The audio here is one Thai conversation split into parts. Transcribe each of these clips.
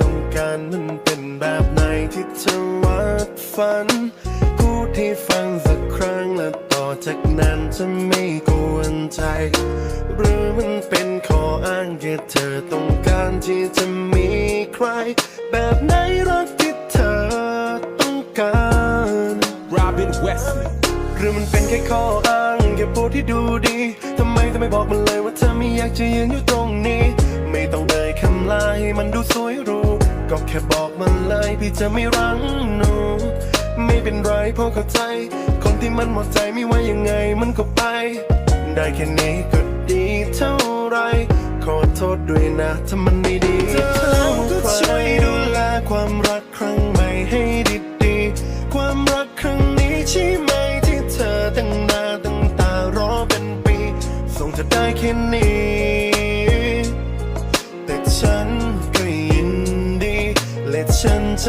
ต้องการมันเป็นแบบไหนที่เธอวาดฝันพูดให้ฟังสักครั้งและต่อจากนั้นจะไม่กวนใจ หรือมันเป็นข้ออ้างแค่เธอต้องการที่จะมีใคร แบบไหนรักที่เธอต้องการ Robin Wesley หรือมันเป็นแค่ข้ออ้างแค่พูดที่ดูดี ทำไมเธอไม่บอกมันเลยว่าเธอไม่อยากจะยืนอยู่ตรงนี้ ไม่ต้องเอ่ยคำลาให้มันดูสวยหรู ก็แค่บอกมันเลยพี่จะไม่รั้งหนู ไม่เป็นไรเพราะเข้าใจ คนที่มันหมดใจไม่ว่ายังไงมันก็ไป ได้แค่นี้ก็ดีเท่าไร ขอโทษด้วยนะถ้ามันไม่ดี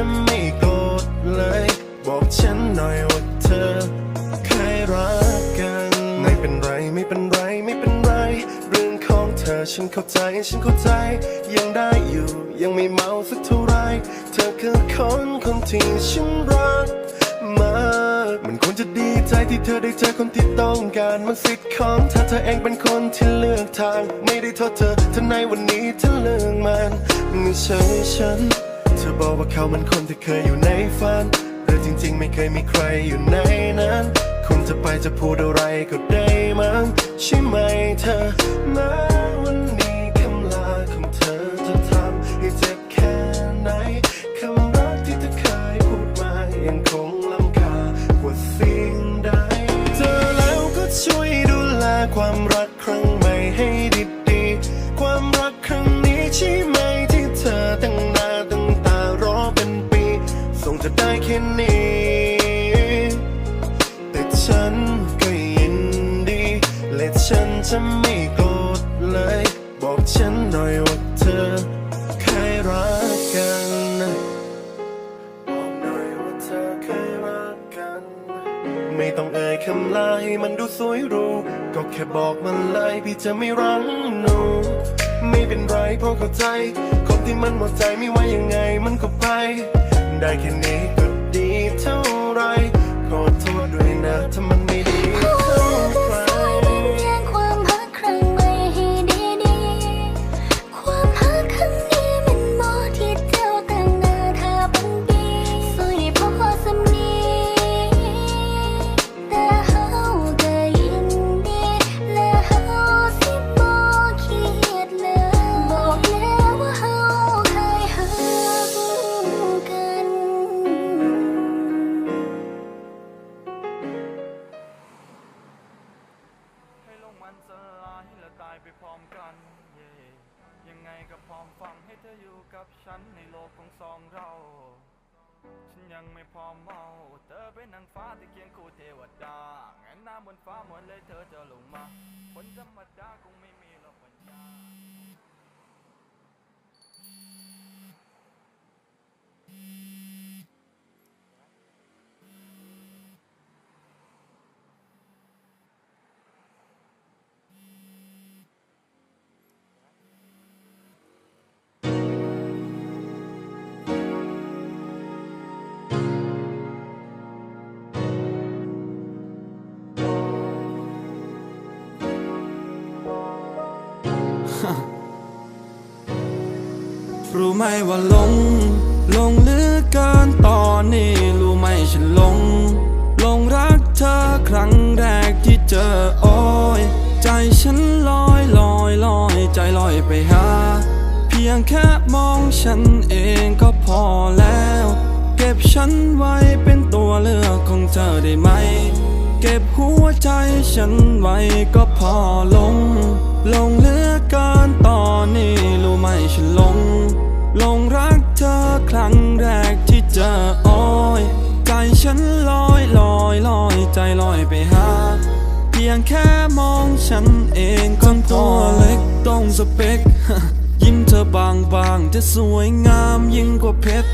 จะไม่โกรธเลย บอกฉันหน่อยว่าเธอเคยรักกัน ไม่เป็นไรไม่เป็นไรไม่เป็นไร เรื่องของเธอฉันเข้าใจฉันเข้าใจ ยังได้อยู่ยังไม่เมาสักเท่าไร เธอคือคนคนที่ฉันรักมากมันควรจะดีใจที่เธอได้เจอคนที่ต้องการมันสิทธิ์ของเธอเธอเองเป็นคนที่เลือกทาง ไม่ได้โทษเธอเธอในวันนี้เธอเลือกมันไม่ใช่ฉัน ธอบอกว่าเขามันคนที่เคยอยู่ในฝันหรือจริงๆ ไม่เคยมีใครอยู่ในนั้น คงจะไปจะพูดอะไรก็ได้มั้งใช่ไหมเธอมาวัน จะไม่โกรธเลย บอกฉันหน่อยว่าเธอเคยรักกันบอกหน่อยว่าเธอเคยรักกัน ไม่ต้องเอ่ยคำลาให้มันดูสวยรูก็แค่บอกมันเลยพี่จะไม่รั้งหนู ไม่เป็นไรเพราะเข้าใจ คนที่มันหมดใจไม่ว่ายังไงมันก็ไป ได้แค่นี้ก็ดีเท่าไรขอโทษด้วยนะถ้ามันไม ฟ้าหมดเลยเธอจะลงมา คนธรรมดาคงไม่มีหรอกปัญญา รู้ไหมว่าลง ลงหลือเกินตอนนี้ รู้ไหมฉันลง ลงรักเธอครั้งแรกที่เจอโอ้ยใจฉันลอยลอยลอยใจลอยไปหา เพียงแค่มองฉันเองก็พอแล้ว เก็บฉันไว้เป็นตัวเลือกของเธอได้ไหม เก็บหัวใจฉันไว้ก็พอลง ลงเหลือเกิน ตอนนี้รู้ไหมฉันหลงหลงรักเธอครั้งแรกที่เจอโอ้ยใจฉันลอยลอยลอยใจลอยไปหา เพียงแค่มองฉันเองก็ตัวเล็กต้องสเปค ยิ้มเธอบางบางจะสวยงามยิ่งกว่าเพชร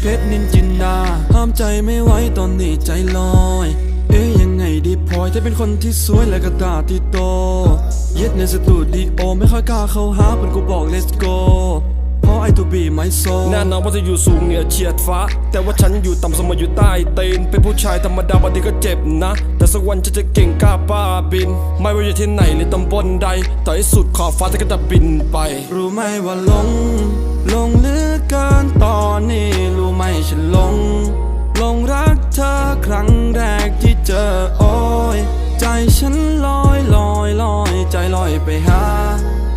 เพชรนินจินดาห้ามใจไม่ไหวตอนนี้ใจลอย เอ๊ยยังไงดีพลอยจะเป็นคนที่สวยและก็ตาที่โตเย็ดในสตูดิโอไม่ค่อยกล้าเข้าหาเพื่อนกูบอก let's go เพราะ I to be my soul แน่นอนว่าจะอยู่สูงเหนือเฉียดฟ้า แต่ว่าฉันอยู่ต่ำสมอยู่ใต้ตีนเป็นผู้ชายธรรมดาบางทีก็เจ็บนะ แต่สักวันฉันจะเก่งกล้าป้าบิน ไม่ว่าอยู่ที่ไหนหรือตำบลใด ต่อให้สุดขอบฟ้าฉันก็จะบินไป รู้ไหมว่าหลงหลงเหลือเกินตอนนี้รู้ไหมฉันหลง อยไปหา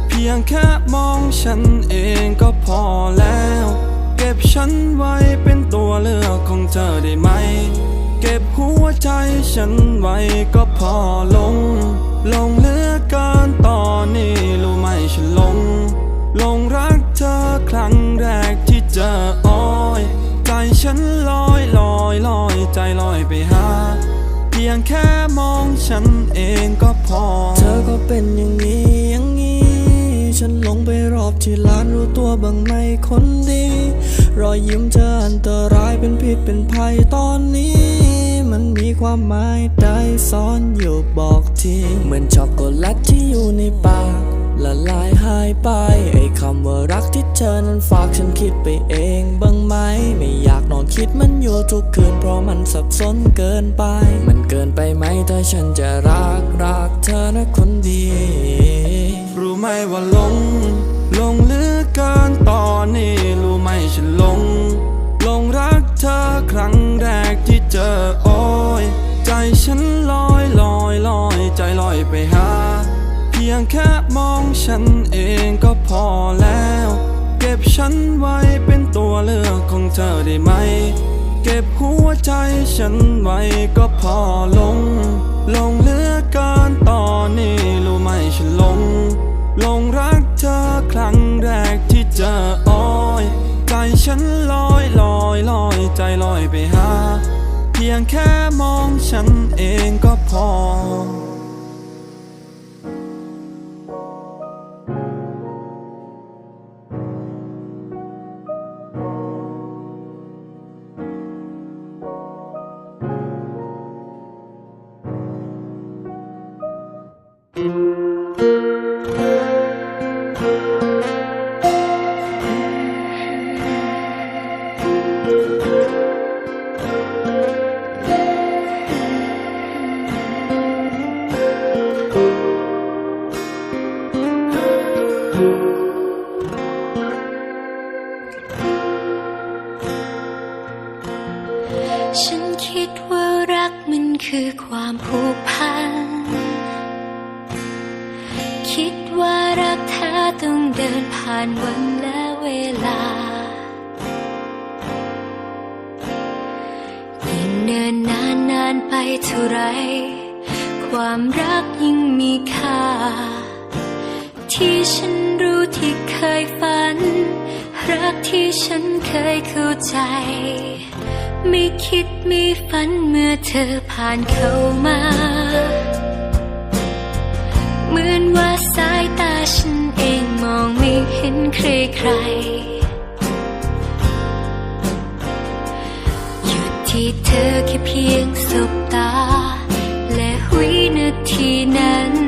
เพียงแค่มองฉันเองก็พอแล้ว เก็บฉันไว้เป็นตัวเลือกของเธอได้ไหม เก็บหัวใจฉันไว้ก็พอลง ลงเลือเกินตอนนี้รู้ไหมฉันลง ลงรักเธอครั้งแรกที่เจออ้ยใจฉันลอยลอยลอยใจลอยไปหา ยงแค่มองฉันเองก็พอ เธอก็เป็นอย่างนี้อย่างนี้ ฉันหลงไปรอบที่ร้านรู้ตัวบ้างไหมคนดี รอยยิ้มเธออันตรายเป็นพิษเป็นภัยตอนนี้ มันมีความหมายใดซ่อนอยู่บอกทีเหมือนช็อกโกแลตที่อยู่ในปากละลายหายไปไอ้คำว่ารักที่ ธอนั้นฝากฉันคิดไปเองบ้างไหม ไม่อยากนอนคิดมันอยู่ทุกคืน เพราะมันสับสนเกินไป มันเกินไปไหมถ้าฉันจะรักรักเธอนะคนดี รู้ไหมว่าหลงหลงหลือเกินตอนนี้รู้ไหมฉันหลงหลงรักเธอครั้งแรกที่เจอโอ้ยใจฉันลอยลอยลอยใจลอยไปหา เพียงแค่มองฉันเองก็พอแล้ว ฉันไว้เป็นตัวเลือกของเธอได้ไหม เก็บหัวใจฉันไว้ก็พอลง ลงเลือเกินตอนนี้รู้ไหมฉันลง ลงรักเธอครั้งแรกที่เจออ้ยใจฉันลอยลอยลอยใจลอยไปหา เพียงแค่มองฉันเองก็พอ คิดว่ารักแท้ต้องเดินผ่านวันและเวลา ยิ่งเนินนานนานไปเท่าไร ความรักยิ่งมีค่า ที่ฉันรู้ที่เคยฝัน รักที่ฉันเคยเข้าใจ ไม่คิดไม่ฝันเมื่อเธอผ่านเข้ามา เหมือนว่าสายตาฉันเองมองไม่เห็นใครใครหยุดที่เธอแค่เพียงสบตา และวินาทีนั้น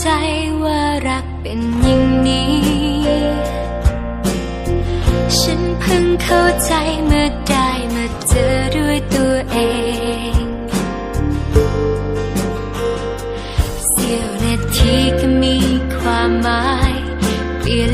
ใจว่ารักเป็นอย่างนี้ ฉันเพิ่งเข้าใจเมื่อได้มาเจอด้วยตัวเอง เสี้ยวนาทีก็มีความหมายเปลี่ยน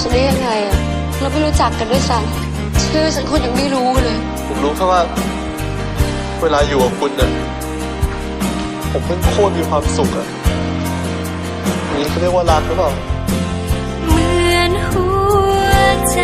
ฉันได้ยังไงอะเราไม่รู้จักกันด้วยซ้ำชื่อฉันคุณยังไม่รู้เลย ผมรู้แค่ว่า เวลาอยู่กับคุณเนี่ยผมเพิ่งโคตรมีความสุขอะนี่เขาเรียกว่ารักหรือเปล่าเหมือนหัวใจ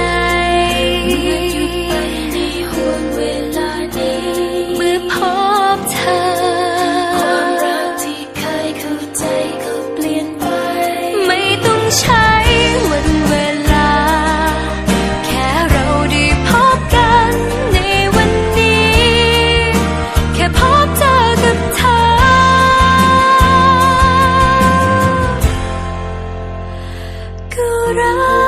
人。